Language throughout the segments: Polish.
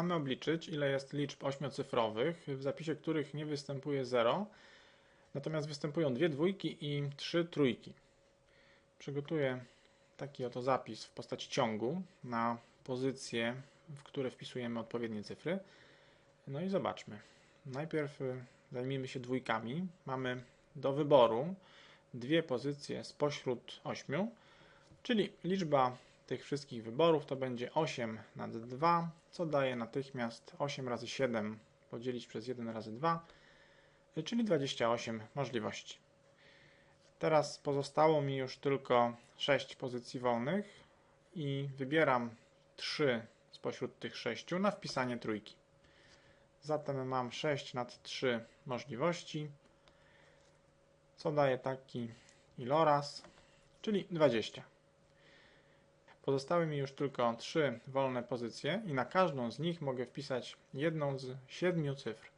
Mamy obliczyć, ile jest liczb ośmiocyfrowych, w zapisie których nie występuje 0, natomiast występują dwie dwójki i trzy trójki. Przygotuję taki oto zapis w postaci ciągu na pozycje, w które wpisujemy odpowiednie cyfry. No i zobaczmy. Najpierw y, zajmijmy się dwójkami. Mamy do wyboru dwie pozycje spośród ośmiu, czyli liczba tych wszystkich wyborów to będzie 8 nad 2, co daje natychmiast 8 razy 7 podzielić przez 1 razy 2, czyli 28 możliwości. Teraz pozostało mi już tylko 6 pozycji wolnych i wybieram 3 spośród tych 6 na wpisanie trójki. Zatem mam 6 nad 3 możliwości, co daje taki iloraz, czyli 20. Pozostały mi już tylko 3 wolne pozycje i na każdą z nich mogę wpisać jedną z 7 cyfr,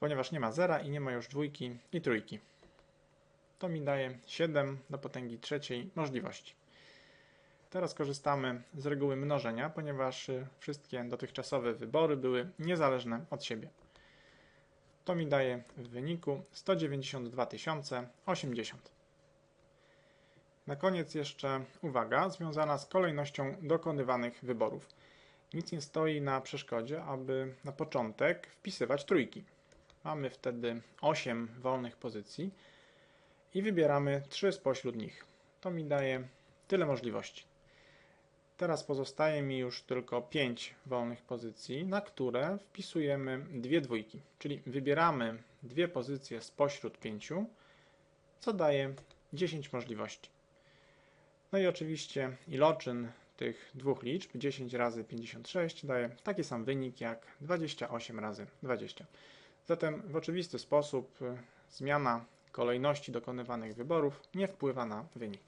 ponieważ nie ma zera i nie ma już dwójki i trójki. To mi daje 7 do potęgi trzeciej możliwości. Teraz korzystamy z reguły mnożenia, ponieważ y, wszystkie dotychczasowe wybory były niezależne od siebie. To mi daje w wyniku 192 080. Na koniec jeszcze uwaga związana z kolejnością dokonywanych wyborów. Nic nie stoi na przeszkodzie, aby na początek wpisywać trójki. Mamy wtedy 8 wolnych pozycji i wybieramy 3 spośród nich. To mi daje tyle możliwości. Teraz pozostaje mi już tylko 5 wolnych pozycji, na które wpisujemy dwie dwójki, czyli wybieramy dwie pozycje spośród 5, co daje 10 możliwości. No i oczywiście iloczyn tych dwóch liczb 10 razy 56 daje taki sam wynik jak 28 razy 20. Zatem w oczywisty sposób y, zmiana kolejności dokonywanych wyborów nie wpływa na wynik.